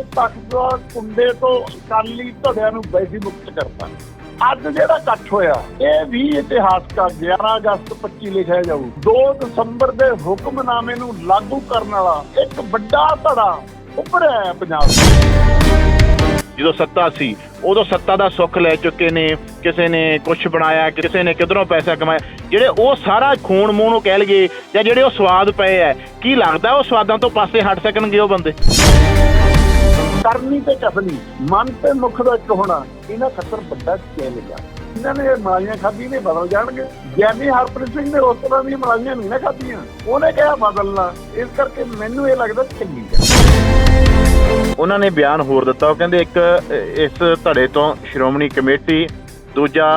ਅਕਾਲ ਤਖਤ ਕੁੰਡੇ ਤੋਂ ਅਕਾਲੀ ਧੜਿਆਂ ਨੂੰ ਵੈਸੀ ਮੁਕਤ ਕਰਤਾ। ਅੱਜ ਜਿਹੜਾ ਇਕੱਠ ਹੋਇਆ, ਇਹ ਵੀ ਇਤਿਹਾਸਕ 11 ਅਗਸਤ 25 ਲਿਖਿਆ ਜਾਊ। 2 ਦਸੰਬਰ ਦੇ ਹੁਕਮਨਾਮੇ ਨੂੰ ਲਾਗੂ ਕਰਨ ਵਾਲਾ ਇੱਕ ਵੱਡਾ ਧੜਾ ਉੱਭਰਿਆ ਪੰਜਾਬ ਜਦੋਂ ਸੱਤਾ ਸੀ, ਉਦੋਂ ਸੱਤਾ ਦਾ ਸੁੱਖ ਲੈ ਚੁੱਕੇ ਨੇ, ਕਿਸੇ ਨੇ ਕੁਝ ਬਣਾਇਆ, ਕਿਸੇ ਨੇ ਕਿਧਰੋਂ ਪੈਸਾ ਕਮਾਇਆ। ਜਿਹੜੇ ਉਹ ਸਾਰਾ ਖੂਨ ਮੂੰਹ ਨੂੰ ਕਹਿ ਲਈਏ ਜਾਂ ਜਿਹੜੇ ਉਹ ਸਵਾਦ ਪਏ ਐ ਕੀ ਲੱਗਦਾ ਉਹ ਸਵਾਦਾਂ ਤੋਂ ਪਾਸੇ ਹਟ ਸਕਣਗੇ ਉਹ ਬੰਦੇ? ਕਰਨੀ ਤੇ ਕਸਨੀ ਮਨ ਤੇ ਮੁਖ ਦਾ ਇੱਕ ਹੋਣਾ ਇਹਨਾਂ ਖਤਰ ਵੱਡਾ ਚੈਲੰਜ ਆ ਇਹਨਾਂ ਨੇ ਮਾਲੀਆਂ ਖਾਧੀ ਨੇ ਬਦਲ ਜਾਣਗੇ। ਗਿਆਨੀ ਹਰਪ੍ਰੀਤ ਸਿੰਘ ਨੇ ਉਸ ਤਰ੍ਹਾਂ ਦੀਆਂ ਮਾਲੀਆਂ ਨਹੀਂ ਨਾ ਖਾਧੀਆਂ। ਉਹਨੇ ਕਿਹਾ ਬਦਲਣਾ ਇਸ ਕਰਕੇ ਮੈਨੂੰ ਇਹ ਲੱਗਦਾ ਚੰਗੀ ਗੱਲ ਉਹਨਾਂ ਨੇ ਬਿਆਨ ਹੋਰ ਦਿੱਤਾ। ਉਹ ਕਹਿੰਦੇ ਇੱਕ ਇਸ ਧੜੇ ਤੋਂ ਸ਼੍ਰੋਮਣੀ ਕਮੇਟੀ ਦੂਜਾ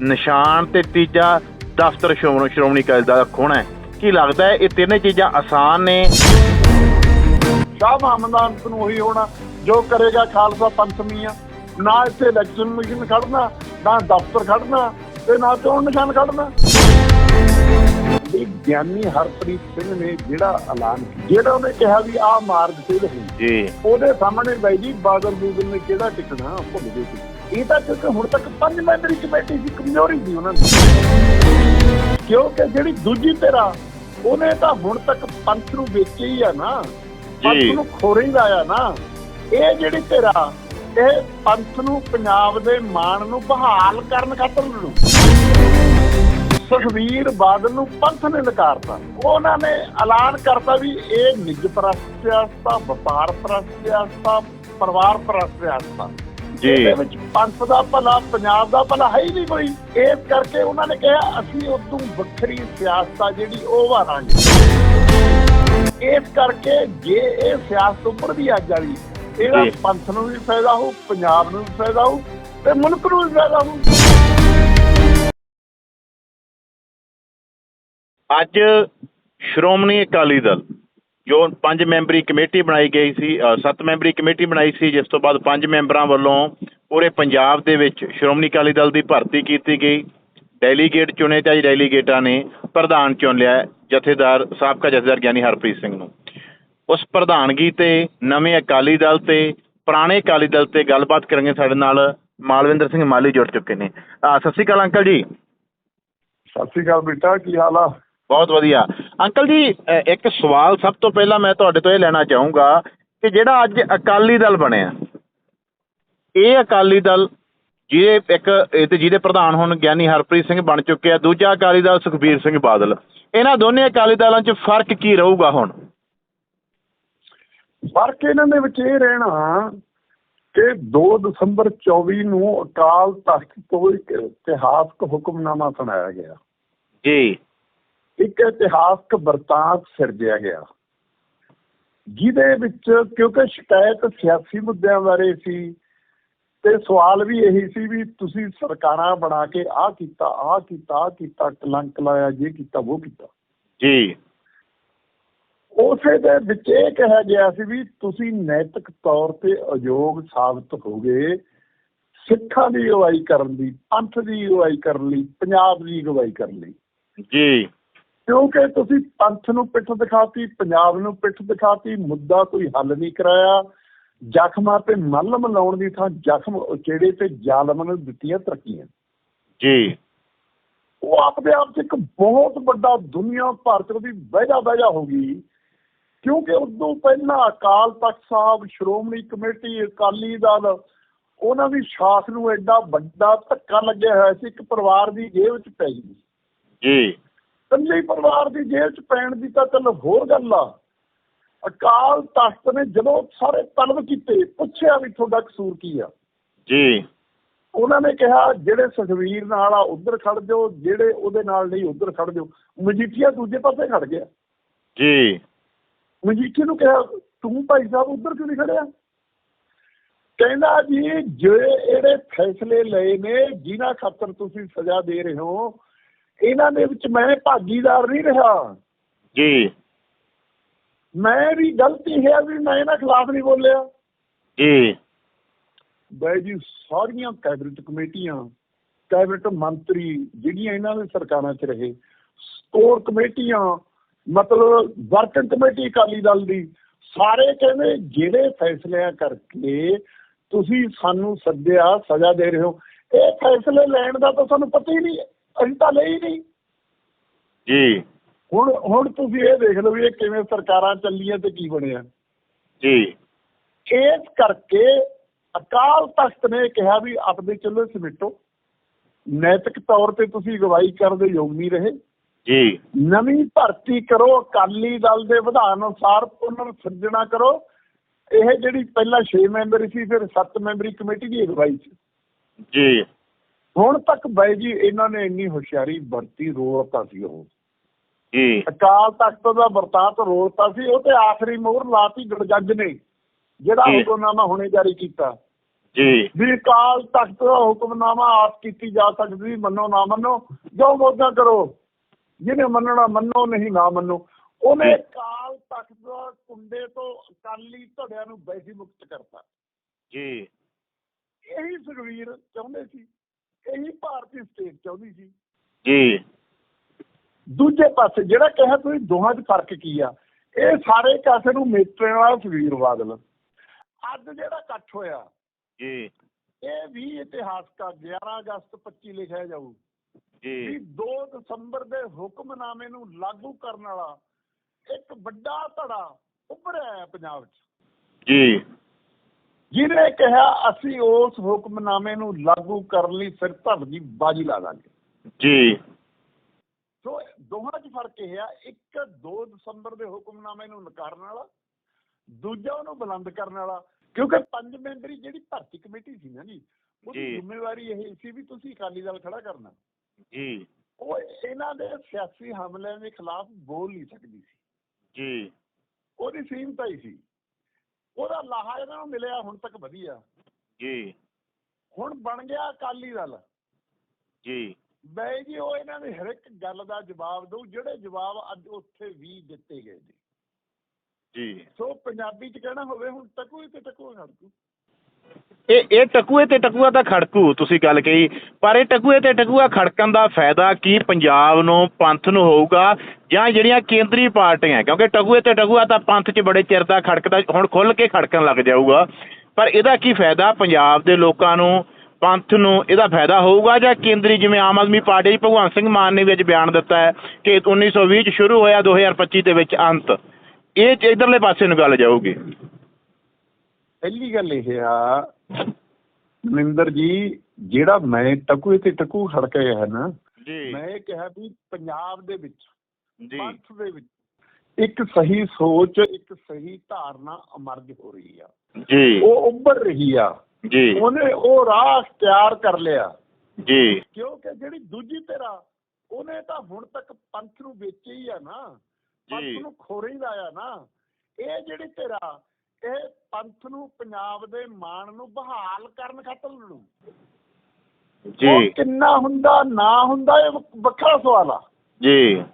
ਨਿਸ਼ਾਨ ਤੇ ਤੀਜਾ ਦਫ਼ਤਰ ਸ਼੍ਰੋਮਣੀ ਦਲ ਦਾ ਖੋਣਾ ਹੈ। ਕੀ ਲੱਗਦਾ ਹੈ ਇਹ ਤਿੰਨੇ ਚੀਜ਼ਾਂ ਆਸਾਨ ਨੇ? ਸ਼ਾਹ ਮੁਹੰਮਦ ਅੰਤ ਨੂੰ ਉਹੀ ਹੋਣਾ। ਜੋ ਕਰੇਗਾ ਖਾਲਸਾ ਪੰਥਮੀਆਂ ਨਾ ਇੱਥੇ ਇਲੈਕਸ਼ਨ ਕਮਿਸ਼ਨ ਖੜਨਾ ਨਾ ਦਫ਼ਤਰ ਖੜਨਾ ਤੇ ਨਾ ਚੋਣ ਨਿਸ਼ਾਨ ਖੜਨਾ। ਇਹ ਗਿਆਨੀ ਹਰਪ੍ਰੀਤ ਸਿੰਘ ਨੇ ਜਿਹੜਾ ਐਲਾਨ ਕੀਤਾ ਜਿਹੜਾ ਉਹਨੇ ਕਿਹਾ ਵੀ ਆਹ ਮਾਰਗ ਤੇ ਰਹੂ ਜੀ। ਉਹਦੇ ਸਾਹਮਣੇ ਬਾਈ ਜੀ ਬਾਦਲ ਬੂਦਲ ਨੇ ਕਿਹੜਾ ਟਿਕਣਾ ਭੁੱਲ ਗਏ ਸੀ। ਇਹ ਤਾਂ ਕਿਉਂਕਿ ਹੁਣ ਤੱਕ ਪੰਜ ਮੈਂਬਰੀ ਕਮੇਟੀ ਦੀ ਕਮਜ਼ੋਰੀ ਸੀ ਉਹਨਾਂ ਦੀ। ਕਿਉਂਕਿ ਜਿਹੜੀ ਦੂਜੀ ਧਿਰਾ ਉਹਨੇ ਤਾਂ ਹੁਣ ਤੱਕ ਪੰਥ ਨੂੰ ਵੇਚਿਆ ਹੀ ਆ ਨਾ। ਪੰਥ। ਨੂੰ ਖੋਰੇ ਹੀ ਲਾਇਆ ਨਾ। ਇਹ ਜਿਹੜੀ ਧਿਰਾ ਇਹ ਪੰਥ ਨੂੰ ਪੰਜਾਬ ਦੇ ਮਾਣ ਨੂੰ ਬਹਾਲ ਕਰਨ ਖਾਤਰ ਲੜੂ। ਸੁਖਵੀਰ ਬਾਦਲ ਨੂੰ ਪੰਥ ਨੇ ਨਕਾਰਤਾ। ਉਹਨਾਂ ਨੇ ਐਲਾਨ ਕਰਤਾ ਵੀ ਇਹ ਨਿੱਜ ਪ੍ਰਸਤ ਸਿਆਸਤ ਵਪਾਰ ਪ੍ਰਸਤ ਸਿਆਸਤ ਪਰਿਵਾਰ ਪ੍ਰਸਤ ਸਿਆਸਤ ਜੀ। ਇਹਦੇ ਵਿੱਚ ਪੰਥ ਦਾ ਭਲਾ ਪੰਜਾਬ ਦਾ ਭਲਾ ਹੈ ਹੀ ਨਹੀਂ ਕੋਈ। ਇਸ ਕਰਕੇ ਉਹਨਾਂ ਨੇ ਕਿਹਾ ਅਸੀਂ ਉਦੋਂ ਵੱਖਰੀ ਸਿਆਸਤ ਜਿਹੜੀ ਉਹ ਵਾਰਾਂਗੇ। ਇਸ ਕਰਕੇ ਜੇ ਇਹ ਸਿਆਸਤ ਉੱਪਰ ਵੀ ਆ ਜਾਵੀ ਇਹਦਾ। ਪੰਥ ਨੂੰ ਵੀ ਫਾਇਦਾ ਹੋਊ ਪੰਜਾਬ ਨੂੰ ਵੀ ਫਾਇਦਾ ਹੋਊ ਤੇ ਮੁਲਕ ਨੂੰ ਵੀ ਫਾਇਦਾ ਹੋਊ। ਅੱਜ ਸ਼੍ਰੋਮਣੀ ਅਕਾਲੀ ਦਲ ਜੋ ਪੰਜ ਮੈਂਬਰੀ ਕਮੇਟੀ ਬਣਾਈ ਗਈ ਸੀ ਸੱਤ ਮੈਂਬਰੀ ਕਮੇਟੀ ਬਣਾਈ ਸੀ ਜਿਸ ਤੋਂ ਬਾਅਦ ਪੰਜ ਮੈਂਬਰਾਂ ਵੱਲੋਂ ਪੂਰੇ ਪੰਜਾਬ ਦੇ ਵਿੱਚ ਸ਼੍ਰੋਮਣੀ ਅਕਾਲੀ ਦਲ ਦੀ ਭਰਤੀ ਕੀਤੀ ਗਈ। ਡੈਲੀਗੇਟ ਚੁਣੇ ਤੇ ਅੱਜ ਡੈਲੀਗੇਟਾਂ ਨੇ ਪ੍ਰਧਾਨ ਚੁਣ ਲਿਆ ਹੈ, ਜਥੇਦਾਰ ਸਾਬਕਾ ਜਥੇਦਾਰ ਗਿਆਨੀ ਹਰਪ੍ਰੀਤ ਸਿੰਘ ਨੂੰ। ਉਸ ਪ੍ਰਧਾਨਗੀ ਤੇ ਨਵੇਂ ਅਕਾਲੀ ਦਲ ਤੇ ਪੁਰਾਣੇ ਅਕਾਲੀ ਦਲ ਤੇ ਗੱਲਬਾਤ ਕਰਾਂਗੇ ਸਾਡੇ ਨਾਲ ਮਾਲਵਿੰਦਰ ਸਿੰਘ ਮਾਲੀ ਜੁੜ ਚੁੱਕੇ ਨੇ। ਅ, ਸਤਿ ਸ਼੍ਰੀ ਅਕਾਲ ਅੰਕਲ ਜੀ। ਸਤਿ ਸ਼੍ਰੀ ਅਕਾਲ ਬੇਟਾ ਕੀ ਹਾਲ ਆ? ਬਹੁਤ ਵਧੀਆ। ਅੰਕਲ ਜੀ ਇੱਕ ਸਵਾਲ ਸਭ ਤੋਂ ਪਹਿਲਾਂ ਮੈਂ ਤੁਹਾਡੇ ਤੋਂ ਇਹ ਲੈਣਾ ਚਾਹੂੰਗਾ ਕਿ ਜਿਹੜਾ ਅੱਜ ਅਕਾਲੀ ਦਲ ਬਣਿਆ ਇਹ ਅਕਾਲੀ ਦਲ ਜਿਹਦੇ ਇੱਕ ਇਹ ਤੇ ਜਿਹਦੇ ਪ੍ਰਧਾਨ ਹੁਣ ਗਿਆਨੀ ਹਰਪ੍ਰੀਤ ਸਿੰਘ ਬਣ ਚੁੱਕੇ ਆ ਦੂਜਾ ਅਕਾਲੀ ਦਲ ਸੁਖਬੀਰ ਸਿੰਘ ਬਾਦਲ। ਇਹਨਾਂ ਦੋਨੇ ਅਕਾਲੀ ਦਲਾਂ 'ਚ ਫ਼ਰਕ ਕੀ ਰਹੂਗਾ ਹੁਣ? ਫ਼ਰਕ ਇਹਨਾਂ ਦੇ ਵਿੱਚ ਇਹ ਰਹਿਣਾ ਕਿ 2 ਦਸੰਬਰ 24 ਨੂੰ ਅਕਾਲ ਤਖਤ ਤੋਂ ਇੱਕ ਇਤਿਹਾਸਕ ਹੁਕਮਨਾਮਾ ਸੁਣਾਇਆ ਗਿਆ। ਜੀ। ਇੱਕ ਇਤਿਹਾਸਕ ਵਰਤਾਂਤ ਸਿਰਜਿਆ ਗਿਆ। ਜਿਹਦੇ ਵਿੱਚ ਕਿਉਂਕਿ ਸ਼ਿਕਾਇਤ ਸਿਆਸੀ ਮੁੱਦਿਆਂ ਬਾਰੇ ਸੀ ਤੇ ਸਵਾਲ ਵੀ ਇਹੀ ਸੀ ਵੀ ਤੁਸੀਂ ਸਰਕਾਰਾਂ ਬਣਾ ਕੇ ਆਹ ਕੀਤਾ ਆਹ ਕੀਤਾ ਆਹ ਕੀਤਾ ਕਲੰਕ ਲਾਇਆ ਜੇ ਕੀਤਾ ਉਹ ਕੀਤਾ। ਜੀ। ਉਸੇ ਦੇ ਵਿੱਚ ਇਹ ਕਿਹਾ ਗਿਆ ਸੀ ਵੀ ਤੁਸੀਂ ਨੈਤਿਕ ਤੌਰ ਤੇ ਅਯੋਗ ਸਾਬਤ ਹੋ ਗਏ ਸਿੱਖਾਂ ਦੀ ਅਗਵਾਈ ਕਰਨ ਦੀ ਪੰਥ ਦੀ ਅਗਵਾਈ ਕਰਨ ਲਈ ਪੰਜਾਬ ਦੀ ਅਗਵਾਈ ਕਰਨ ਲਈ। ਜੀ। ਕਿਉਂਕਿ ਤੁਸੀਂ ਪੰਥ ਨੂੰ ਪਿੱਠ ਦਿਖਾਤੀ ਪੰਜਾਬ ਨੂੰ ਪਿੱਠ ਦਿਖਾਤੀ ਮੁੱਦਾ ਕੋਈ ਹੱਲ ਨਹੀਂ ਕਰਾਇਆ। ਜ਼ਖਮਾਂ ਤੇ ਮਲਮ ਲਾਉਣ ਦੀ ਥਾਂ ਜ਼ਖਮ ਉਚੇੜੇ ਤੇ ਜ਼ਾਲਮ ਨੂੰ ਦਿੱਤੀਆਂ ਤਰੱਕੀਆਂ। ਜੀ। ਉਹ ਆਪਦੇ ਆਪ 'ਚ ਇੱਕ ਬਹੁਤ ਵੱਡਾ ਦੁਨੀਆ ਭਰ 'ਚ ਉਹਦੀ ਵਜ੍ਹਾ ਵਜ੍ਹਾ ਹੋ ਗਈ। ਕਿਉਂਕਿ ਉਦੋਂ ਪਹਿਲਾਂ ਅਕਾਲ ਤਖਤ ਸਾਹਿਬ ਸ਼੍ਰੋਮਣੀ ਕਮੇਟੀ ਅਕਾਲੀ ਦਲ ਉਹਨਾਂ ਦੀ ਸ਼ਾਖ ਨੂੰ ਐਡਾ ਵੱਡਾ ਧੱਕਾ ਲੱਗਿਆ ਹੋਇਆ ਸੀ ਇੱਕ ਪਰਿਵਾਰ ਦੀ ਜੇਬ 'ਚ ਪੈ ਗਈ। ਜੀ। ਇਕੱਲੇ ਪਰਿਵਾਰ ਦੀ ਜੇਬ 'ਚ ਪੈਣ ਦੀ ਤਾਂ ਚੱਲ ਹੋਰ ਗੱਲ ਆ। ਅਕਾਲ ਤਖਤ ਨੇ ਜਦੋਂ ਸਾਰੇ ਤਲਬ ਕੀਤੇ ਪੁੱਛਿਆ ਵੀ ਤੁਹਾਡਾ ਕਸੂਰ ਕੀ ਆ। ਜੀ। ਉਹਨਾਂ ਨੇ ਕਿਹਾ ਜਿਹੜੇ ਸੁਖਵੀਰ ਨਾਲ ਆ ਉਧਰ ਖੜ ਜਾਓ ਜਿਹੜੇ ਉਹਦੇ ਨਾਲ ਨਹੀਂ ਉਧਰ ਖੜ ਜਾਓ। ਮਜੀਠੀਆ ਦੂਜੇ ਪਾਸੇ ਖੜ ਗਿਆ। ਜੀ। ਮਜੀਠੀ ਨੂੰ ਕਿਹਾ ਤੂੰ ਭਾਈ ਸਾਹਿਬ ਉਧਰ ਕਿਉਂ ਨਹੀਂ ਖੜਿਆ? ਕਹਿੰਦਾ ਜੀ ਜੇ ਇਹੜੇ ਫੈਸਲੇ ਲਏ ਨੇ ਜਿਨ੍ਹਾਂ ਖਾਤਰ ਤੁਸੀਂ ਸਜ਼ਾ ਦੇ ਰਹੇ ਹੋ ਇਹਨਾਂ ਦੇ ਵਿੱਚ ਮੈਂ ਭਾਗੀਦਾਰ ਨਹੀਂ ਰਿਹਾ। ਜੀ। ਮੈਂ ਵੀ ਗਲਤੀ ਹੈ ਵੀ ਮੈਂ ਇਹਨਾਂ ਖਿਲਾਫ ਨਹੀਂ ਬੋਲਿਆ। ਜੀ। ਬਾਈ ਜੀ ਸਾਰੀਆਂ ਕੈਬਨਿਟ ਕਮੇਟੀਆਂ ਕੈਬਨਿਟ ਮੰਤਰੀ ਜਿਹੜੀਆਂ ਇਹਨਾਂ ਦੇ ਸਰਕਾਰਾਂ 'ਚ ਰਹੇ ਕੋਰ ਕਮੇਟੀਆਂ ਮਤਲਬ ਵਰਕਿੰਗ ਕਮੇਟੀ ਅਕਾਲੀ ਦਲ ਦੀ ਸਾਰੇ ਕਹਿੰਦੇ ਜਿਹੜੇ ਫੈਸਲਿਆਂ ਕਰਕੇ ਤੁਸੀਂ ਸਾਨੂੰ ਸੱਦਿਆ ਸਜ਼ਾ ਦੇ ਰਹੇ ਹੋ ਇਹ ਫੈਸਲੇ ਲੈਣ ਦਾ ਤਾਂ ਸਾਨੂੰ ਪਤਾ ਹੀ ਨਹੀਂ ਅਸੀਂ ਤਾਂ ਲਈ ਨਹੀਂ। ਜੀ। ਹੁਣ ਹੁਣ ਤੁਸੀਂ ਇਹ ਦੇਖ ਲਓ ਵੀ ਇਹ ਕਿਵੇਂ ਸਰਕਾਰਾਂ ਚੱਲੀਆਂ ਤੇ ਕੀ ਬਣਿਆ। ਜੀ। ਇਸ ਕਰਕੇ ਅਕਾਲ ਤਖਤ ਨੇ ਕਿਹਾ ਵੀ ਆਪਦੇ ਚੱਲੋ ਸਮਿਟੋ। ਨੈਤਿਕ ਤੌਰ ਤੇ ਤੁਸੀਂ ਅਗਵਾਈ ਕਰਨ ਦੇ ਯੋਗ ਨਹੀਂ ਰਹੇ। ਜੀ। ਨਵੀਂ ਭਰਤੀ ਕਰੋ ਅਕਾਲੀ ਦਲ ਦੇ ਵਿਧਾਨ ਅਨੁਸਾਰ ਪੁਨਰ ਸਿਰਜਣਾ ਕਰੋ। ਇਹ ਜਿਹੜੀ ਪਹਿਲਾਂ 6 ਮੈਂਬਰ ਸੀ ਫਿਰ 7 ਮੈਂਬਰੀ ਕਮੇਟੀ ਦੀ ਅਗਵਾਈ ਸੀ। ਜੀ। ਹੁਣ ਤੱਕ ਬਾਈ ਜੀ ਇਹਨਾਂ ਨੇ ਇੰਨੀ ਹੁਸ਼ਿਆਰੀ ਵਰਤੀ ਰੋਲਤਾ ਸੀ ਉਹ। ਜੀ। ਅਕਾਲ ਤਖਤ ਦਾ ਵਰਤਾਂਤ ਰੋਲਤਾ ਸੀ ਉਹ ਤੇ ਆਖਰੀ ਮੋਹਰ ਲਾਤੀ ਜੱਜ ਨੇ ਜਿਹੜਾ। ਹੁਕਮਨਾਮਾ ਹੁਣੇ ਜਾਰੀ ਕੀਤਾ। ਜੀ। ਵੀ ਅਕਾਲ ਤਖਤ ਦਾ ਹੁਕਮਨਾਮਾ ਆਪ ਕੀਤੀ ਜਾ ਸਕਦੀ ਮੰਨੋ ਨਾ ਮੰਨੋ ਜੋ ਮੋਦਾ ਕਰੋ। ਜਿਹਨੇ ਮੰਨਣਾ ਮੰਨੋ ਨਹੀਂ ਨਾ ਮੰਨੋ। ਉਹਨੇ ਜੀ। ਅਕਾਲ ਤਖਤ ਦਾ ਕੁੰਡੇ ਤੋਂ ਅਕਾਲੀ ਧੜਿਆਂ ਨੂੰ ਵੈਸੀ ਮੁਕਤ ਕਰਤਾ। ਜੀ। ਇਹੀ ਸੁਖਵੀਰ ਚਾਹੁੰਦੇ ਸੀ। ਇਹੀ ਭਾਰਤੀ ਸਟੇਟ ਚਾਹੁੰਦੀ ਸੀ। ਜੀ। ਦੂਜੇ ਪਾਸੇ ਜਿਹੜਾ ਕਿਹਾ ਤੁਸੀਂ ਦੋਹਾਂ 'ਚ ਫ਼ਰਕ ਕੀ ਆ? ਇਹ ਸਾਰੇ ਕਾਸੇ ਨੂੰ ਮੇਟਣ ਵਾਲਾ ਸੁਖਵੀਰ ਬਾਦਲ। ਅੱਜ ਜਿਹੜਾ ਇਕੱਠ ਹੋਇਆ ਜੀ। ਇਹ ਵੀ ਇਤਿਹਾਸਕ ਆ 11 ਅਗਸਤ 25 ਲਿਖਿਆ ਜਾਊ। ਜੀ। 2 ਦਸੰਬਰ ਦੇ ਹੁਕਮਨਾਮੇ ਨੂੰ ਲਾਗੂ ਕਰਨ ਵਾਲਾ ਇੱਕ ਵੱਡਾ ਧੜਾ ਉੱਭਰਿਆ ਹੈ ਪੰਜਾਬ 'ਚ। ਜੀ। ਜਿਹਨੇ ਕਿਹਾ ਅਸੀਂ ਉਸ ਹੁਕਮਨਾਮੇ ਨੂੰ ਲਾਗੂ ਕਰਨ ਲਈ ਫਿਰ ਧੜ ਦੀ ਬਾਜੀ ਲਾ ਦਾਂਗੇ। ਜੀ। ਸੋ ਦੋਹਾਂ 'ਚ ਫ਼ਰਕ ਇਹ ਆ ਇੱਕ 2 ਦਸੰਬਰ ਦੇ ਹੁਕਮਨਾਮੇ ਨੂੰ ਨਕਾਰਨ ਵਾਲਾ ਦੂਜਾ ਉਹਨੂੰ ਬੁਲੰਦ ਕਰਨ ਵਾਲਾ। ਕਿਉਂਕਿ ਪੰਜ ਮੈਂਬਰੀ ਜਿਹੜੀ ਭਰਤੀ ਕਮੇਟੀ ਸੀ ਨਾ ਜੀ ਉਹਦੀ। ਜ਼ਿੰਮੇਵਾਰੀ ਇਹ ਸੀ ਵੀ ਤੁਸੀਂ ਅਕਾਲੀ ਦਲ ਖੜਾ ਕਰਨਾ। ਜੀ। ਉਹ ਇਹਨਾਂ ਦੇ ਸਿਆਸੀ ਹਮਲਿਆਂ ਦੇ ਖਿਲਾਫ ਬੋਲ ਨਹੀਂ ਸਕਦੀ ਸੀ। ਜੀ। ਉਹਦੀ ਸੀਮਤ ਹੀ ਸੀ। ਉਹਦਾ ਲਾਹਾ ਇਹਨਾਂ ਨੂੰ ਮਿਲਿਆ ਹੁਣ ਤੱਕ ਵਧੀਆ। ਜੀ। ਹੁਣ ਬਣ ਗਿਆ ਅਕਾਲੀ ਦਲ। ਜੀ। ਬਈ ਜੀ ਉਹ ਇਹਨਾਂ ਦੇ ਹਰ ਇੱਕ ਗੱਲ ਦਾ ਜਵਾਬ ਦਊ ਜਿਹੜੇ ਜਵਾਬ ਅੱਜ ਉੱਥੇ ਵੀ ਦਿੱਤੇ ਗਏ ਨੇ। ਜੀ। ਸੋ ਪੰਜਾਬੀ ਚ ਕਹਿਣਾ ਹੋਵੇ ਹੁਣ ਟਕੂ ਤੇ ਟਕੂ ਹੜਕੂ? ਇਹ ਇਹ ਟਕੂਏ ਤੇ ਟਕੂਆ ਤਾਂ ਖੜਕੂ, ਤੁਸੀਂ ਗੱਲ ਕਹੀ। ਪਰ ਇਹ ਟਕੂਏ ਤੇ ਟਕੂਆ ਖੜਕਣ ਦਾ ਫਾਇਦਾ ਕੀ ਪੰਜਾਬ ਨੂੰ, ਪੰਥ ਨੂੰ ਹੋਊਗਾ ਜਾਂ ਜਿਹੜੀਆਂ ਕੇਂਦਰੀ ਪਾਰਟੀਆਂ? ਕਿਉਂਕਿ ਟਕੂਏ ਤੇ ਟਕੂਆ ਤਾਂ ਪੰਥ 'ਚ ਬੜੇ ਚਿਰ ਦਾ ਖੜਕਦਾ, ਹੁਣ ਖੁੱਲ ਕੇ ਖੜਕਣ ਲੱਗ ਜਾਊਗਾ। ਪਰ ਇਹਦਾ ਕੀ ਫਾਇਦਾ? ਪੰਜਾਬ ਦੇ ਲੋਕਾਂ ਨੂੰ, ਪੰਥ ਨੂੰ ਇਹਦਾ ਫਾਇਦਾ ਹੋਊਗਾ ਜਾਂ ਕੇਂਦਰੀ ਜਿਵੇਂ ਆਮ ਆਦਮੀ ਪਾਰਟੀ ਭਗਵੰਤ ਸਿੰਘ ਮਾਨ ਨੇ ਵੀ ਅੱਜ ਬਿਆਨ ਦਿੱਤਾ ਹੈ ਕਿ 1920 ਚ ਸ਼ੁਰੂ ਹੋਇਆ 2025 ਦੇ ਵਿੱਚ ਅੰਤ। ਇਹ 'ਚ ਇਧਰਲੇ ਪਾਸੇ ਨੂੰ ਗੱਲ ਜਾਊਗੀ। ਪਹਿਲੀ ਗੱਲ ਇਹ ਆ ਮਨਿੰਦਰ ਜੀ ਜਿਹੜਾ ਮੈਂ ਟਕੂ ਤੇ ਟਕੂ ਖੜਕਿਆ ਹੈ ਨਾ ਜੀ। ਮੈਂ ਇਹ ਕਿਹਾ ਵੀ ਪੰਜਾਬ ਦੇ ਵਿੱਚ ਜੀ। ਪੰਥ ਦੇ ਵਿੱਚ ਇੱਕ ਸਹੀ ਸੋਚ ਇੱਕ ਸਹੀ ਧਾਰਨਾ ਅਮਰਜ ਹੋ ਰਹੀ ਆ। ਜੀ। ਉਹ ਉੱਭਰ ਰਹੀ ਆ। ਜੀ। ਉਹਨੇ ਉਹ ਰਾਹ ਤਿਆਰ ਕਰ ਲਿਆ। ਜੀ। ਕਿਉਂਕਿ ਜਿਹੜੀ ਦੂਜੀ ਧਿਰਾ ਉਹਨੇ ਤਾਂ ਹੁਣ ਤੱਕ ਪੰਥ ਨੂੰ ਵੇਚੇ ਹੀ ਆ ਨਾ। ਪੰਥ ਨੂੰ ਖੋਰੇ ਹੀ ਲਾਇਆ ਨਾ। ਇਹ ਜਿਹੜੀ ਧਿਰਾ ਇਹ ਪੰਥ ਨੂੰ ਪੰਜਾਬ ਦੇ ਮਾਣ ਨੂੰ ਬਹਾਲ ਕਰਨ ਖਾਤਰ ਲੜੂ। ਜੀ। ਕਿੰਨਾ ਹੁੰਦਾ ਨਾ ਹੁੰਦਾ ਇਹ ਵੱਖਰਾ ਸਵਾਲ ਆ। ਜੀ।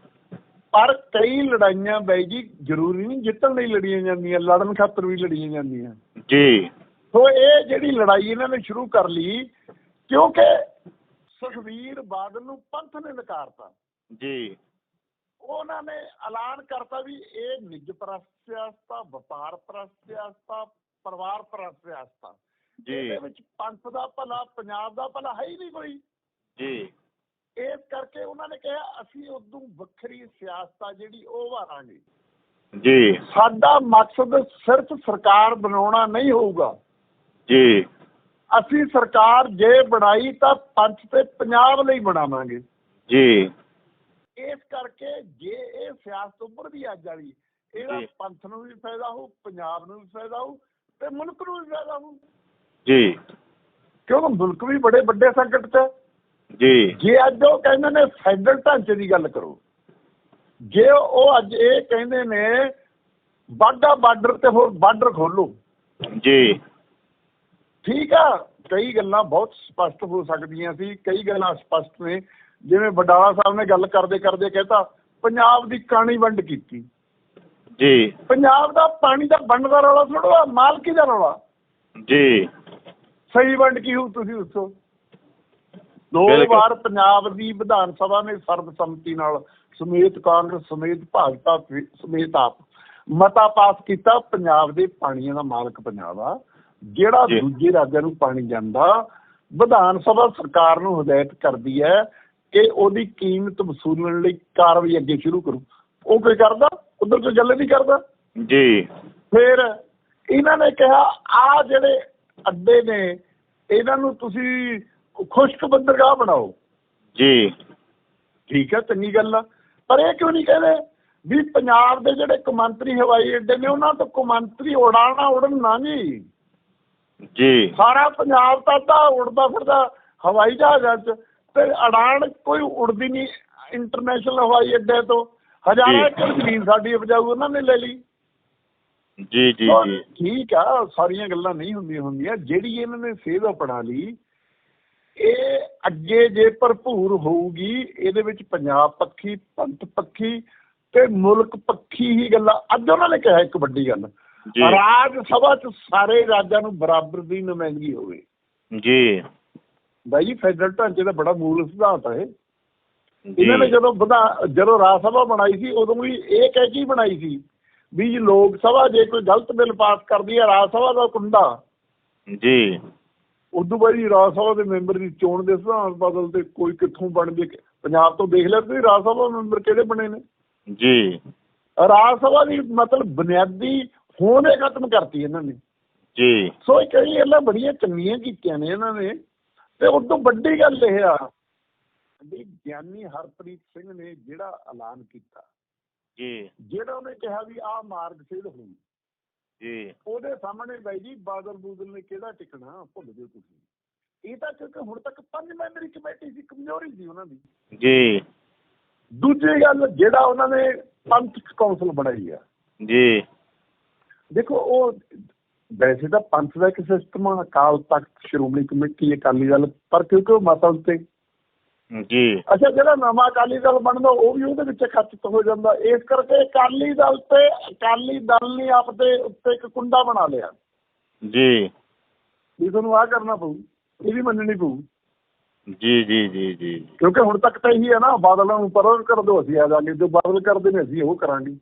ਪਰ ਕਈ ਲੜਾਈਆਂ ਬਾਈ ਜੀ ਜ਼ਰੂਰੀ ਨਹੀਂ ਜਿੱਤਣ ਲਈ ਲੜੀਆਂ ਜਾਂਦੀਆਂ ਲੜਨ ਖਾਤਰ ਵੀ ਲੜੀਆਂ ਜਾਂਦੀਆਂ। ਜੀ। ਸੋ ਇਹ ਜਿਹੜੀ ਲੜਾਈ ਇਹਨਾਂ ਨੇ ਸ਼ੁਰੂ ਕਰ ਲਈ ਕਿਉਂਕਿ ਸੁਖਵੀਰ ਬਾਦਲ ਨੂੰ ਪੰਥ ਨੇ ਨਕਾਰਤਾ। ਜੀ। ਉਹਨਾਂ ਨੇ ਐਲਾਨ ਕਰਤਾ ਵੀ ਇਹ ਨਿੱਜ ਪ੍ਰਸਤ ਸਿਆਸਤ ਵਪਾਰ ਪ੍ਰਸਤ ਸਿਆਸਤ ਪਰਿਵਾਰ ਪ੍ਰਸਤ ਸਿਆਸਤ ਜੀ। ਇਹਦੇ ਵਿੱਚ ਪੰਥ ਦਾ ਭਲਾ ਪੰਜਾਬ ਦਾ ਭਲਾ ਹੈ ਹੀ ਨਹੀਂ ਕੋਈ। ਜੀ। ਇਸ ਕਰਕੇ ਉਹਨਾਂ ਨੇ ਕਿਹਾ ਅਸੀਂ ਉਦੋਂ ਵੱਖਰੀ ਸਿਆਸਤ ਜਿਹੜੀ ਉਹ ਵਾਰਾਂਗੇ ਜੀ। ਸਾਡਾ ਮਕਸਦ ਸਿਰਫ ਸਰਕਾਰ ਬਣਾਉਣਾ ਨਹੀਂ ਹੋਊਗਾ। ਜੀ। ਅਸੀਂ ਸਰਕਾਰ ਜੇ ਬਣਾਈ ਤਾਂ ਪੰਥ ਤੇ ਪੰਜਾਬ ਲਈ ਬਣਾਵਾਂਗੇ। ਜੀ। ਇਸ ਕਰਕੇ ਜੇ ਇਹ ਸਿਆਸਤ ਉੱਭਰਦੀ ਅੱਜ ਵਾਲੀ ਇਹਦਾ। ਪੰਥ ਨੂੰ ਵੀ ਫਾਇਦਾ ਹੋਊ ਪੰਜਾਬ ਨੂੰ ਵੀ ਫਾਇਦਾ ਹੋਊ ਤੇ ਮੁਲਕ ਨੂੰ ਵੀ ਫਾਇਦਾ ਹੋਊ। ਜੀ। ਕਿਉਂਕਿ ਮੁਲਕ ਵੀ ਬੜੇ ਵੱਡੇ ਸੰਕਟ 'ਚ ਹੈ? ਜੀ। ਜੇ ਅੱਜ ਉਹ ਕਹਿੰਦੇ ਨੇ ਫੈਡਰਲ ਢਾਂਚੇ ਦੀ ਗੱਲ ਕਰੋ ਜੇ ਉਹ ਅੱਜ ਇਹ ਕਹਿੰਦੇ ਨੇ ਬਾਡਾ ਬਾਰਡਰ ਤੇ ਹੋਰ ਬਾਰਡਰ ਖੋਲੋ ਜੀ। ਠੀਕ ਆ ਕਈ ਗੱਲਾਂ ਬਹੁਤ ਸਪਸ਼ਟ ਹੋ ਸਕਦੀਆਂ ਸੀ ਕਈ ਗੱਲਾਂ ਸਪਸ਼ਟ ਨੇ ਜਿਵੇਂ ਬਡਾਲਾ ਸਾਹਿਬ ਨੇ ਗੱਲ ਕਰਦੇ ਕਰਦੇ ਕਹਿਤਾ ਪੰਜਾਬ ਦੀ ਕਾਣੀ ਵੰਡ ਕੀਤੀ। ਜੀ। ਪੰਜਾਬ ਦਾ ਪਾਣੀ ਦਾ ਵੰਡ ਦਾ ਰੌਲਾ ਥੋੜਾ ਮਾਲਕੀ ਦਾ ਰੌਲਾ। ਜੀ। ਸਹੀ ਵੰਡ ਕੀ ਹੋਊ ਤੁਸੀਂ ਦੱਸੋ। ਦੋ। ਵਾਰ ਪੰਜਾਬ ਦੀ ਵਿਧਾਨ ਸਭਾ ਨੇ ਸਰਬਸੰਮਤੀ ਨਾਲ ਸਮੇਤ ਕਾਂਗਰਸ ਸਮੇਤ ਭਾਜਪਾ ਸਮੇਤ ਆਪ ਮਤਾ ਪਾਸ ਕੀਤਾ। ਪੰਜਾਬ ਦੇ ਪਾਣੀਆਂ ਦਾ ਮਾਲਕ ਪੰਜਾਬ ਆ। ਜਿਹੜਾ। ਦੂਜੇ ਰਾਜਾਂ ਨੂੰ ਪਾਣੀ ਜਾਂਦਾ ਵਿਧਾਨ ਸਭਾ ਸਰਕਾਰ ਨੂੰ ਹਦਾਇਤ ਕਰਦੀ ਹੈ ਕਿ ਉਹਦੀ ਕੀਮਤ ਵਸੂਲਣ ਲਈ ਕਾਰਵਾਈ ਅੱਗੇ ਸ਼ੁਰੂ ਕਰੋ। ਉਹ ਕੋਈ ਕਰਦਾ? ਉਧਰ ਕੋਈ ਗੱਲ ਨਹੀਂ ਕਰਦਾ? ਜੀ। ਫਿਰ ਇਹਨਾਂ ਨੇ ਕਿਹਾ ਆ ਜਿਹੜੇ ਅੱਡੇ ਨੇ ਇਹਨਾਂ ਨੂੰ ਤੁਸੀਂ ਖੁਸ਼ਕ ਬੰਦਰਗਾਹ ਬਣਾਓ। ਜੀ। ਠੀਕ ਹੈ ਚੰਗੀ ਗੱਲ ਆ। ਪਰ ਇਹ ਕਿਉਂ ਨਹੀਂ ਕਹਿੰਦੇ ਵੀ ਪੰਜਾਬ ਦੇ ਜਿਹੜੇ ਕੌਮਾਂਤਰੀ ਹਵਾਈ ਅੱਡੇ ਨੇ ਉਹਨਾਂ ਤੋਂ ਕੌਮਾਂਤਰੀ ਉਡਾਣਾ ਉਡਣ ਨਾ ਜੀ। ਜੀ। ਸਾਰਾ ਪੰਜਾਬ ਤਾਂ ਤਾਂ ਉੜਦਾ ਫਿਰਦਾ ਹਵਾਈ ਜਹਾਜ਼ਾਂ 'ਚ। ਤੇ ਉਡਾਣ ਕੋਈ ਉੜਦੀ ਨਹੀਂ ਇੰਟਰਨੈਸ਼ਨਲ ਹਵਾਈ ਅੱਡੇ ਤੋਂ। ਹਜ਼ਾਰਾਂ। ਏਕੜ ਜ਼ਮੀਨ ਸਾਡੀ ਉਪਜਾਊ ਉਹਨਾਂ ਨੇ ਲੈ ਲਈ। ਜੀ ਜੀ ਠੀਕ ਆ ਸਾਰੀਆਂ ਗੱਲਾਂ ਨਹੀਂ ਹੁੰਦੀਆਂ ਹੁੰਦੀਆਂ ਜਿਹੜੀ ਇਹਨਾਂ ਨੇ ਸੇਧ ਅਪਣਾ ਲਈ ਇਹ ਅੱਗੇ ਜੇ ਭਰਪੂਰ ਹੋਊਗੀ ਇਹਦੇ ਵਿੱਚ ਪੰਜਾਬ ਪੱਖੀ ਪੰਥ ਪੱਖੀ ਤੇ ਮੁਲਕ ਪੱਖੀ ਹੀ ਗੱਲਾਂ। ਅੱਜ ਉਹਨਾਂ ਨੇ ਕਿਹਾ ਇੱਕ ਵੱਡੀ ਗੱਲ ਰਾਜ ਸਭਾ 'ਚ ਸਾਰੇ ਰਾਜਾਂ ਨੂੰ ਬਰਾਬਰ ਦੀ ਨੁਮਾਇੰਦਗੀ ਹੋਵੇ। ਜੀ। ਬਾਈ ਜੀ ਫੈਡਰਲ ਢਾਂਚੇ ਦਾ ਬੜਾ ਮੂਲ ਸਿਧਾਂਤ ਹੈ ਇਹਨਾਂ ਨੇ ਜਦੋਂ ਜਦੋਂ ਰਾਜ ਸਭਾ ਬਣਾਈ ਸੀ ਉਦੋਂ ਵੀ ਇਹ ਕਹਿ ਕੇ ਹੀ ਬਣਾਈ ਸੀ ਵੀ ਜੀ ਲੋਕ ਸਭਾ ਜੇ ਕੋਈ ਗਲਤ ਬਿੱਲ ਪਾਸ ਕਰਦੀ ਹੈ ਰਾਜ ਸਭਾ ਦਾ ਕੁੰਡਾ। ਜੀ। ਉਦੋਂ ਬਾਅਦ ਰਾਜ ਸਭਾ ਦੇ ਮੈਂਬਰ ਦੀ ਚੋਣ ਦੇ ਸਿਧਾਂਤ ਬਦਲ ਤੇ ਕੋਈ ਕਿੱਥੋਂ ਬਣਦੇ ਪੰਜਾਬ ਤੋਂ ਦੇਖ ਲਿਆ ਤੁਸੀਂ ਰਾਜ ਸਭਾ ਮੈਂਬਰ ਕਿਹੜੇ ਬਣੇ ਨੇ? ਜੀ। ਰਾਜ ਸਭਾ ਦੀ ਮਤਲਬ ਬੁਨਿਆਦੀ ਹੋਂਦ ਹੀ ਖਤਮ ਕਰਤੀ ਇਹਨਾਂ ਨੇ। ਜੀ। ਸੋ ਇਹ ਕਈ ਗੱਲਾਂ ਬੜੀਆਂ ਚੰਗੀਆਂ ਕੀਤੀਆਂ ਨੇ ਇਹਨਾਂ ਨੇ। ਤੇ ਉਸ ਤੋਂ ਵੱਡੀ ਗੱਲ ਇਹ ਆ ਵੀ ਗਿਆਨੀ ਹਰਪ੍ਰੀਤ ਸਿੰਘ ਨੇ ਜਿਹੜਾ ਐਲਾਨ ਕੀਤਾ ਜੀ। ਜਿਹੜਾ ਉਹਨੇ ਕਿਹਾ ਵੀ ਆਹ ਮਾਰਗ ਸਿੱਧ ਹੋਊ ਜੀ। ਉਹਦੇ ਸਾਹਮਣੇ ਬਾਈ ਜੀ ਬਾਦਲ ਬੂਦਲ ਨੇ ਕਿਹੜਾ ਟਿਕਣਾ ਭੁੱਲ ਜਾਓ ਤੁਸੀਂ। ਇਹ ਤਾਂ ਕਿਉਂਕਿ ਹੁਣ ਤੱਕ ਪੰਜ ਮੈਂਬਰੀ ਕਮੇਟੀ ਸੀ ਕਮਜ਼ੋਰੀ ਸੀ ਉਹਨਾਂ ਦੀ। ਜੀ। ਦੂਜੀ ਗੱਲ ਜਿਹੜਾ ਉਹਨਾਂ ਨੇ ਪੰਥ ਕੌਂਸਲ ਬਣਾਈ ਆ। ਜੀ। ਦੇਖੋ ਉਹ ਵੈਸੇ ਤਾਂ ਪੰਥ ਦਾ ਇੱਕ ਸਿਸਟਮ ਆ ਅਕਾਲ ਤਖਤ ਸ਼੍ਰੋਮਣੀ ਕਮੇਟੀ ਅਕਾਲੀ ਦਲ ਪਰ ਕਿਉਂਕਿ ਉਹ ਮਸਲ ਤੇ ਜੀ। ਅੱਛਾ ਜਿਹੜਾ ਨਵਾਂ ਅਕਾਲੀ ਦਲ ਬਣਦਾ ਉਹ ਵੀ ਉਹਦੇ ਵਿੱਚ ਖਚਿਤ ਹੋ ਜਾਂਦਾ। ਇਸ ਕਰਕੇ ਅਕਾਲੀ ਦਲ ਤੇ ਅਕਾਲੀ ਦਲ ਨੇ ਆਪਦੇ ਉੱਤੇ ਇੱਕ ਕੁੰਡਾ ਬਣਾ ਲਿਆ। ਜੀ। ਵੀ ਤੁਹਾਨੂੰ ਆਹ ਕਰਨਾ ਪਊ ਇਹ ਵੀ ਮੰਨਣੀ ਪਊ। ਜੀ ਜੀ ਜੀ ਜੀ। ਕਿਉਂਕਿ ਹੁਣ ਤੱਕ ਤਾਂ ਇਹੀ ਹੈ ਨਾ ਬਾਦਲਾਂ ਨੂੰ ਪਰੋਂ ਕਰ ਦਿਓ ਅਸੀਂ ਆ ਜਾਾਂਗੇ ਜੋ ਬਾਦਲ ਕਰਦੇ ਨੇ ਅਸੀਂ ਉਹ ਕਰਾਂਗੇ।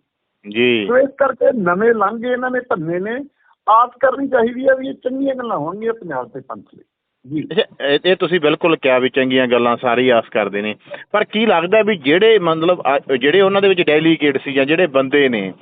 ਜੀ। ਸੋ ਇਸ ਕਰਕੇ ਨਵੇਂ ਲਾਂਘੇ ਇਹਨਾਂ ਨੇ ਭੰਨੇ ਨੇ। ਆਸ ਕਰਨੀ ਚਾਹੀਦੀ ਹੈ ਵੀ ਇਹ ਚੰਗੀਆਂ ਗੱਲਾਂ ਹੋਣਗੀਆਂ ਪੰਜਾਬ ਤੇ ਪੰਥ ਲਈ। ਇਹ ਤੁਸੀਂ ਬਿਲਕੁਲ ਕਿਹਾ ਵੀ ਚੰਗੀਆਂ ਗੱਲਾਂ ਸਾਰੀ ਆਸ ਕਰਦੇ ਨੇ। ਪਰ ਕੀ ਲੱਗਦਾ ਵੀ ਜਿਹੜੇ ਮਤਲਬ ਜਿਹੜੇ ਉਹਨਾਂ ਦੇ ਵਿੱਚ ਡੈਲੀਗੇਟ ਸੀ ਜਾਂ ਜਿਹੜੇ ਬੰਦੇ ਨੇ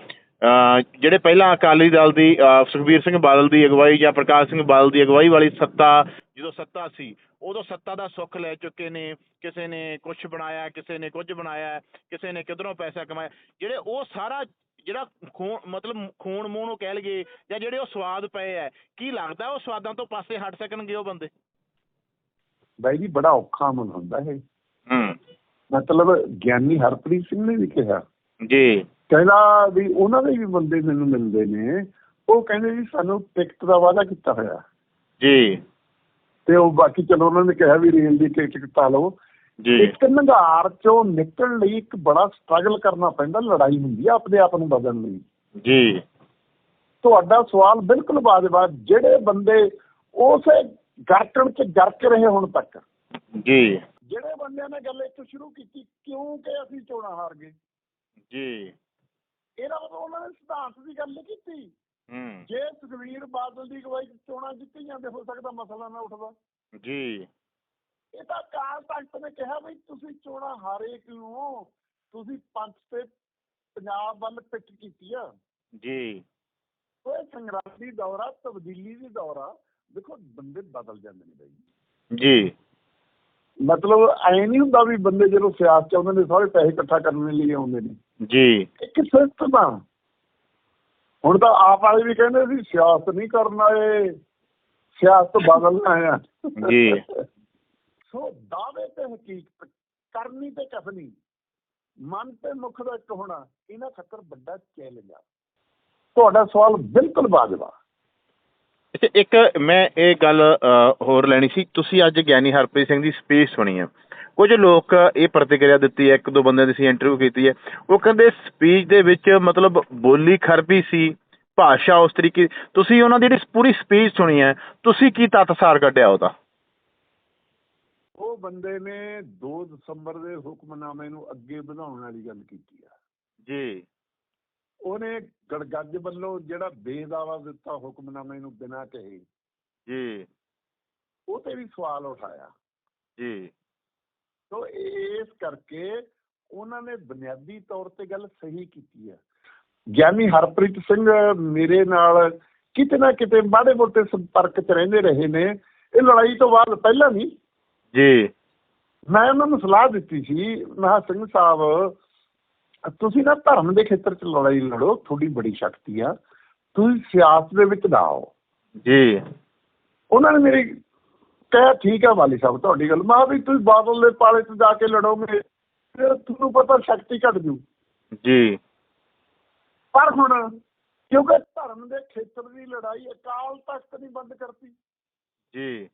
ਜਿਹੜੇ ਪਹਿਲਾਂ ਅਕਾਲੀ ਦਲ ਦੀ ਸੁਖਬੀਰ ਸਿੰਘ ਬਾਦਲ ਦੀ ਅਗਵਾਈ ਜਾਂ ਪ੍ਰਕਾਸ਼ ਸਿੰਘ ਬਾਦਲ ਦੀ ਅਗਵਾਈ ਵਾਲੀ ਸੱਤਾ, ਜਦੋਂ ਸੱਤਾ ਸੀ, ਉਦੋਂ ਸੱਤਾ ਦਾ ਸੁੱਖ ਲੈ ਚੁੱਕੇ ਨੇ, ਕਿਸੇ ਨੇ ਕੁਝ ਬਣਾਇਆ, ਕਿਸੇ ਨੇ ਕੁਝ ਬਣਾਇਆ, ਕਿਸੇ ਨੇ ਕਿਧਰੋਂ ਪੈਸਾ ਕਮਾਇਆ। ਜਿਹੜੇ ਉਹ ਸਾਰਾ ਜਿਹੜਾ ਖੂਨ ਮਤਲਬ ਖੂਨ ਮੂੰਹ ਨੂੰ ਕਹਿ ਲਈਏ ਜਾਂ ਜਿਹੜੇ ਉਹ ਸਵਾਦ ਪਏ ਆ ਕੀ ਲੱਗਦਾ ਉਹ ਸਵਾਦਾਂ ਤੋਂ ਪਾਸੇ ਹਟ ਸਕਣਗੇ ਉਹ ਬੰਦੇ? ਬਾਈ ਜੀ ਬੜਾ ਔਖਾ ਮਨ ਹੁੰਦਾ ਹੈ ਹੂੰ। ਮਤਲਬ ਗਿਆਨੀ ਹਰਪ੍ਰੀਤ ਸਿੰਘ ਨੇ ਵੀ ਕਿਹਾ। ਜੀ। ਕਹਿੰਦਾ ਵੀ ਉਹਨਾਂ ਦੇ ਵੀ ਬੰਦੇ ਮੈਨੂੰ ਮਿਲਦੇ ਨੇ। ਉਹ ਕਹਿੰਦੇ ਜੀ ਸਾਨੂੰ ਟਿਕਟ ਦਾ ਵਾਅਦਾ ਕੀਤਾ ਹੋਇਆ। ਜੀ। ਤੇ ਉਹ ਬਾਕੀ ਚਲੋ ਉਹਨਾਂ ਨੇ ਕਿਹਾ ਵੀ ਰੇਲ ਦੀ ਟਿਕਟ ਕਟਾ ਲਓ। ਇੱਕ ਨਗਾਰ ਚੋਂ ਨਿਕਲਣ ਲਈ ਇੱਕ ਬੜਾ ਸਟਰਗਲ ਕਰਨਾ ਪੈਂਦਾ ਲੜਾਈ ਹੁੰਦੀ ਆ ਆਪਣੇ ਆਪ ਨੂੰ ਬਦਲਣ ਲਈ। ਜੀ। ਤੁਹਾਡਾ ਸਵਾਲ ਬਿਲਕੁਲ ਆ ਜਿਹੜੇ ਬੰਦੇ ਉਸੇ ਗਰਕਣ ਚ ਗਰਕ ਰਹੇ ਹੁਣ ਤੱਕ। ਜੀ। ਜਿਹੜੇ ਬੰਦਿਆਂ ਨੇ ਗੱਲ ਇੱਥੋਂ ਸ਼ੁਰੂ ਕੀਤੀ ਕਿਉਂਕਿ ਅਸੀਂ ਚੋਣਾਂ ਹਾਰ ਗਏ? ਜੀ। ਇਹਦਾ ਮਤਲਬ ਉਹਨਾਂ ਨੇ ਸਿਧਾਂਤ ਦੀ ਗੱਲ ਨਹੀਂ ਕੀਤੀ। ਹੂੰ। ਜੇ ਸੁਖਵੀਰ ਬਾਦਲ ਦੀ 'ਚ ਚੋਣਾਂ ਜਿੱਤੀ ਜਾਂਦੇ ਹੋ ਸਕਦਾ ਮਸਲਾ ਨਾ ਉੱਠਦਾ। ਜੀ। ਇਹ ਤਾਂ ਅਕਾਲ ਤਖਤ ਨੇ ਕਿਹਾ ਵੀ ਤੁਸੀਂ ਚੋਣਾਂ ਹਾਰੇ ਕਿਉਂ? ਤੁਸੀਂ ਪੰਥ ਤੇ ਪੰਜਾਬ ਵੱਲ ਪਿੱਠ ਕੀਤੀ ਆ। ਜੀ। ਇਹ ਸੰਗਰਾਮ ਦੀ ਦੌਰ ਤਬਦੀਲੀ ਦੀ ਦੌਰ ਦੇਖੋ ਬੰਦੇ ਬਦਲ ਜਾਂਦੇ ਨੇ ਬਾਈ। ਜੀ। ਮਤਲਬ ਐ ਨਹੀਂ ਹੁੰਦਾ ਵੀ ਬੰਦੇ ਜਦੋਂ ਸਿਆਸਤ ਚ ਆਉਂਦੇ ਨੇ ਸਾਰੇ ਪੈਸੇ ਇਕੱਠਾ ਕਰਨ ਲਈ ਆਉਂਦੇ ਨੇ। ਜੀ। ਇੱਕ ਸਿਸਟਮ ਆ? ਹੁਣ ਤਾਂ ਆਪ ਵਾਲੇ ਵੀ ਕਹਿੰਦੇ ਸੀ ਸਿਆਸਤ ਨਹੀਂ ਕਰਨ ਆਏ ਸਿਆਸਤ ਬਦਲਣਾ ਆ। ਜੀ। ਤੇ ਹਕੀਕਤ ਕਰਨੀ ਤੇ ਕਸਨੀ ਮਨ ਤੇ ਮੁਖ ਦਾ ਇੱਕ ਹੋਣਾ, ਇਹਨਾਂ ਖੱਤਰ ਵੱਡਾ ਚੈਲੰਜ ਆ। ਤੁਹਾਡਾ ਸਵਾਲ ਬਿਲਕੁਲ ਵਾਜਬ ਇੱਕ ਮੈਂ ਇਹ ਗੱਲ ਹੋਰ ਲੈਣੀ ਸੀ। ਤੁਸੀਂ ਅੱਜ ਗਿਆਨੀ ਹਰਪ੍ਰੀਤ ਸਿੰਘ ਦੀ ਸਪੀਚ ਸੁਣੀ ਹੈ ਕੁਝ ਲੋਕ ਇਹ ਪ੍ਰਤੀਕਿਰਿਆ ਦਿੱਤੀ ਹੈ, ਇੱਕ ਦੋ ਬੰਦਿਆਂ ਦੀ ਸੀ ਇੰਟਰਵਿਊ ਕੀਤੀ ਹੈ। ਉਹ ਕਹਿੰਦੇ ਸਪੀਚ ਦੇ ਵਿੱਚ ਮਤਲਬ ਬੋਲੀ ਖਰਬੀ ਸੀ, ਭਾਸ਼ਾ ਉਸ ਤਰੀਕੇ ਤੁਸੀਂ ਉਹਨਾਂ ਦੀ ਜਿਹੜੀ ਪੂਰੀ ਸਪੀਚ ਸੁਣੀ ਹੈ, ਤੁਸੀਂ ਕੀ ਤਤਸਾਰ ਕੱਢਿਆ ਉਹਦਾ? ਉਹ ਬੰਦੇ ਨੇ 2 ਦਸੰਬਰ ਦੇ ਹੁਕਮਨਾਮੇ ਨੂੰ ਅੱਗੇ ਵਧਾਉਣ ਵਾਲੀ ਗੱਲ ਕੀਤੀ ਆ। ਜੀ। ਉਹਨੇ ਗੜਗੱਜ ਵੱਲੋਂ ਜਿਹੜਾ ਬੇਦਾਵਾ ਦਿੱਤਾ ਹੁਕਮਨਾਮੇ ਨੂੰ ਬਿਨਾਂ ਕਹੇ ਜੀ। ਉਹ ਤੇ ਵੀ ਸਵਾਲ ਉਠਾਇਆ। ਜੀ। ਤੋ ਇਸ ਕਰਕੇ ਉਹਨਾਂ ਨੇ ਬੁਨਿਆਦੀ ਤੌਰ ਤੇ ਗੱਲ ਸਹੀ ਕੀਤੀ ਹੈ ਗਿਆਨੀ ਹਰਪ੍ਰੀਤ ਸਿੰਘ ਮੇਰੇ ਨਾਲ ਕਿਤੇ ਨਾ ਕਿਤੇ ਮਾੜੇ ਮੋਟੇ ਸੰਪਰਕ 'ਚ ਰਹਿੰਦੇ ਰਹੇ ਨੇ। ਇਹ ਲੜਾਈ ਤੋਂ ਬਾਅਦ ਪਹਿਲਾਂ ਨਹੀਂ ਜੀ। ਮੈਂ ਉਹਨਾਂ ਨੂੰ ਸਲਾਹ ਦਿੱਤੀ ਸੀ ਮੈਂ ਕਿਹਾ ਸਿੰਘ ਸਾਹਿਬ ਤੁਸੀਂ ਨਾ ਧਰਮ ਦੇ ਖੇਤਰ 'ਚ ਲੜਾਈ ਲੜੋ ਤੁਹਾਡੀ ਬੜੀ ਸ਼ਕਤੀ ਆ। ਤੁਸੀਂ ਸਿਆਸਤ ਦੇ ਵਿੱਚ ਨਾ ਆਓ। ਜੀ। ਉਹਨਾਂ ਨੇ ਮੇਰੀ ਕਿਹਾ ਠੀਕ ਹੈ ਵਾਲੀ ਸਾਹਿਬ ਤੁਹਾਡੀ ਗੱਲ। ਮੈਂ ਵੀ ਤੁਸੀਂ ਬਾਦਲ ਦੇ ਪਾਲੇ 'ਚ ਜਾ ਕੇ ਲੜੋਗੇ ਫਿਰ ਤੁਹਾਨੂੰ ਪਤਾ ਸ਼ਕਤੀ ਘਟ ਜੂ। ਜੀ। ਪਰ ਹੁਣ ਕਿਉਂਕਿ ਧਰਮ ਦੇ ਖੇਤਰ ਦੀ ਲੜਾਈ ਅਕਾਲ ਤਖਤ ਨਹੀਂ ਬੰਦ ਕਰਤੀ। ਜੀ।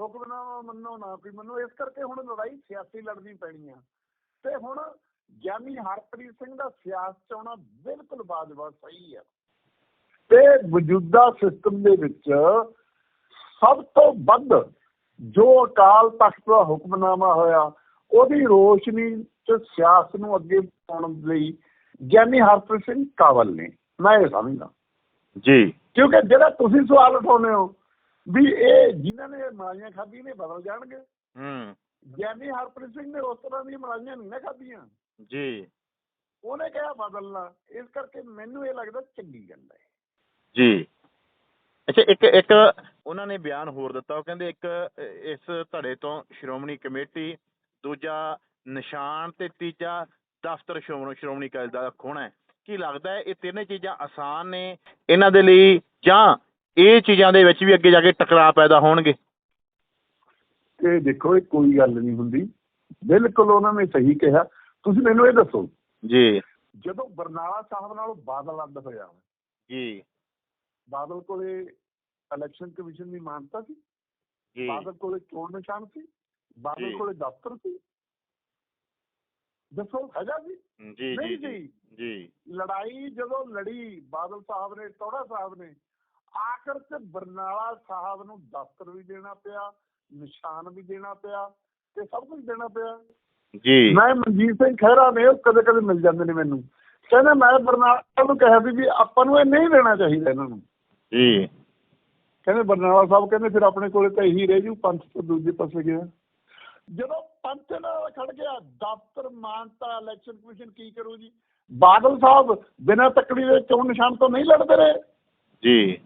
ਹੁਕਮਨਾਮਾ ਮੰਨੋ ਨਾ ਕੋਈ ਮੰਨੋ ਇਸ ਕਰਕੇ ਹੁਣ ਲੜਾਈ ਸਿਆਸੀ ਲੜਨੀ ਪੈਣੀ ਆ। ਤੇ ਹੁਣ ਗਿਆਨੀ ਹਰਪ੍ਰੀਤ ਸਿੰਘ ਦਾ ਸਿਆਸਤ ਚ ਆਉਣਾ ਬਿਲਕੁਲ ਬਾਜਵਾ ਸਹੀ ਆ। ਤੇ ਮੌਜੂਦਾ ਸਿਸਟਮ ਦੇ ਵਿੱਚ ਸਭ ਤੋਂ ਵੱਧ ਜੋ ਅਕਾਲ ਤਖਤ ਦਾ ਹੁਕਮਨਾਮਾ ਹੋਇਆ ਉਹਦੀ ਰੋਸ਼ਨੀ ਚ ਸਿਆਸਤ ਨੂੰ ਅੱਗੇ ਪਾਉਣ ਲਈ ਗਿਆਨੀ ਹਰਪ੍ਰੀਤ ਸਿੰਘ ਕਾਬਲ ਨੇ। ਮੈਂ ਇਹ ਸਮਝਦਾ। ਜੀ। ਕਿਉਂਕਿ ਜਿਹੜਾ ਤੁਸੀਂ ਸਵਾਲ ਉਠਾਉਂਦੇ ਹੋ ਵੀ ਇਹ ਜਿਨ੍ਹਾਂ ਨੇ ਮਲਾਈਆਂ ਖਾਧੀ ਨੇ ਬਦਲ ਜਾਣਗੇ। ਹੂੰ। ਗਿਆਨੀ ਹਰਪ੍ਰੀਤ ਸਿੰਘ ਨੇ ਉਸ ਤਰ੍ਹਾਂ ਦੀਆਂ ਮਲਾਈਆਂ ਨਹੀਂ ਨਾ ਖਾਧੀਆਂ। ਜੀ। ਉਹਨੇ ਕਿਹਾ ਬਦਲਣਾ। ਇਸ ਕਰਕੇ ਮੈਨੂੰ ਇਹ ਲੱਗਦਾ ਚੰਗੀ ਗੱਲ ਹੈ। ਜੀ। ਅੱਛਾ ਇੱਕ ਇੱਕ ਉਹਨਾਂ ਨੇ ਬਿਆਨ ਹੋਰ ਦਿੱਤਾ। ਉਹ ਕਹਿੰਦੇ ਇੱਕ ਇਸ ਧੜੇ ਤੋਂ ਸ਼੍ਰੋਮਣੀ ਕਮੇਟੀ ਦੂਜਾ ਨਿਸ਼ਾਨ ਤੇ ਤੀਜਾ ਦਫ਼ਤਰ ਸ਼੍ਰੋਮਣੀ ਦਲ ਦਾ ਖੋਣਾ ਹੈ। ਕੀ ਲੱਗਦਾ ਹੈ ਇਹ ਤਿੰਨੇ ਚੀਜ਼ਾਂ ਆਸਾਨ ਨੇ ਇਹਨਾਂ ਦੇ ਲਈ ਜਾਂ ਇਹ ਚੀਜ਼ਾਂ ਦੇ ਵਿੱਚ ਵੀ ਅੱਗੇ ਜਾ ਕੇ ਟਕਰਾਅ ਪੈਦਾ ਹੋਣਗੇ। ਕਿ ਦੇਖੋ ਇਹ ਕੋਈ ਗੱਲ ਨਹੀਂ ਹੁੰਦੀ। ਬਿਲਕੁਲ ਉਹਨਾਂ ਨੇ ਸਹੀ ਕਿਹਾ। ਤੁਸੀਂ ਮੈਨੂੰ ਇਹ ਦੱਸੋ ਜੀ। ਜਦੋਂ ਬਰਨਾਲਾ ਸਾਹਿਬ ਨਾਲ ਬਾਦਲ ਅੱਡ ਹੋਇਆ ਜੀ। ਬਾਦਲ ਕੋਲੇ ਇਲੈਕਸ਼ਨ ਕਮਿਸ਼ਨ ਦੀ ਮਾਨਤਾ ਸੀ। ਜੀ। ਬਾਦਲ ਕੋਲੇ ਚੋਣ ਨਿਸ਼ਾਨ ਸੀ। ਬਾਦਲ। ਕੋਲੇ ਦਫ਼ਤਰ ਸੀ। ਦੱਸੋ ਹੈਗਾ ਜੀ? ਜੀ ਜੀ ਜੀ ਲੜਾਈ ਜਦੋਂ ਲੜੀ ਬਾਦਲ ਸਾਹਿਬ ਨੇ ਟੋੜਾ ਸਾਹਿਬ ਨੇ ਆਖਰ ਚ ਬਰਨਾਲਾ ਸਾਹਿਬ ਨੂੰ ਦਫ਼ਤਰ ਵੀ ਦੇਣਾ ਪਿਆ ਨਿਸ਼ਾਨ ਵੀ ਦੇਣਾ ਪਿਆ ਤੇ ਸਭ ਕੁਝ ਦੇਣਾ ਪਿਆ। ਜੀ। ਮੈਂ ਮਨਜੀਤ ਸਿੰਘ ਖਹਿਰਾ ਨੇ ਉਹ ਕਦੇ ਕਦੇ ਮਿਲ ਜਾਂਦੇ ਨੇ ਮੈਨੂੰ। ਕਹਿੰਦੇ ਮੈਂ ਬਰਨਾਲਾ ਨੂੰ ਕਿਹਾ ਵੀ ਆਪਾਂ ਨੂੰ ਇਹ ਨਹੀਂ ਦੇਣਾ ਚਾਹੀਦਾ ਇਹਨਾਂ ਨੂੰ। ਜੀ। ਕਹਿੰਦੇ ਬਰਨਾਲਾ ਸਾਹਿਬ ਕਹਿੰਦੇ ਫਿਰ ਆਪਣੇ ਕੋਲੇ ਤਾਂ ਇਹੀ ਰਹਿ ਜੂ ਪੰਥ ਤੋਂ ਦੂਜੇ ਪਾਸੇ ਗਿਆ। ਜਦੋਂ ਪੰਥ ਨਾਲ ਖੜ ਗਿਆ ਦਫ਼ਤਰ ਮਾਨਤਾ ਇਲੈਕਸ਼ਨ ਕਮਿਸ਼ਨ ਕੀ ਕਰੂ ਜੀ? ਬਾਦਲ ਸਾਹਿਬ ਬਿਨਾਂ ਤੱਕੜੀ ਦੇ ਚੋਣ ਨਿਸ਼ਾਨ ਤੋਂ ਨਹੀਂ ਲੜਦੇ ਰਹੇ। ਜੀ।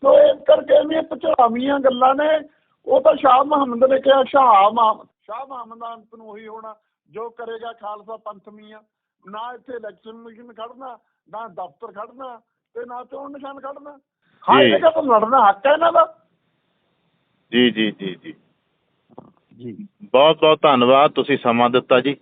ਸੋ ਇਸ ਕਰਕੇ ਵੀ ਇਹ ਪਚੜਾਵੀਆਂ ਗੱਲਾਂ ਨੇ। ਉਹ ਤਾਂ ਸ਼ਾਹ ਮੁਹੰਮਦ ਨੇ ਕਿਹਾ ਸ਼ਾਹ ਮੁਹੰਮਦ ਸ਼ਾਹ ਮੁਹੰਮਦ ਦਾ ਅੰਤ ਨੂੰ ਉਹੀ ਹੋਣਾ ਜੋ ਕਰੇਗਾ ਖਾਲਸਾ ਪੰਥਮੀਆਂ ਨਾ ਇੱਥੇ ਇਲੈਕਸ਼ਨ ਕਮਿਸ਼ਨ ਖੜਨਾ ਨਾ ਦਫ਼ਤਰ ਖੜਨਾ ਤੇ ਨਾ ਚੋਣ ਨਿਸ਼ਾਨ ਖੜਨਾ ਹਰ ਜੀ। ਜਗ੍ਹਾ ਤੋਂ ਲੜਨਾ ਹੱਕ ਹੈ ਇਹਨਾਂ ਦਾ। ਜੀ ਜੀ ਜੀ ਜੀ। ਜੀ। ਬਹੁਤ ਬਹੁਤ ਧੰਨਵਾਦ ਤੁਸੀਂ ਸਮਾਂ ਦਿੱਤਾ ਜੀ।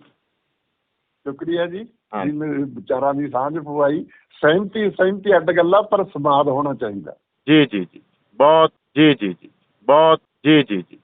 ਸ਼ੁਕਰੀਆ ਜੀ। ਜੀ ਮੇਰੇ ਵਿਚਾਰਾਂ ਦੀ ਸਾਂਝ ਪਵਾਈ। ਸਹਿਮਤੀ ਸਹਿਮਤੀ ਅੱਡ ਗੱਲਾਂ ਪਰ ਸਮਾਦ ਹੋਣਾ ਚਾਹੀਦਾ। ਜੀ ਜੀ ਜੀ ਬਹੁਤ ਜੀ ਜੀ ਜੀ ਬਹੁਤ ਜੀ ਜੀ ਜੀ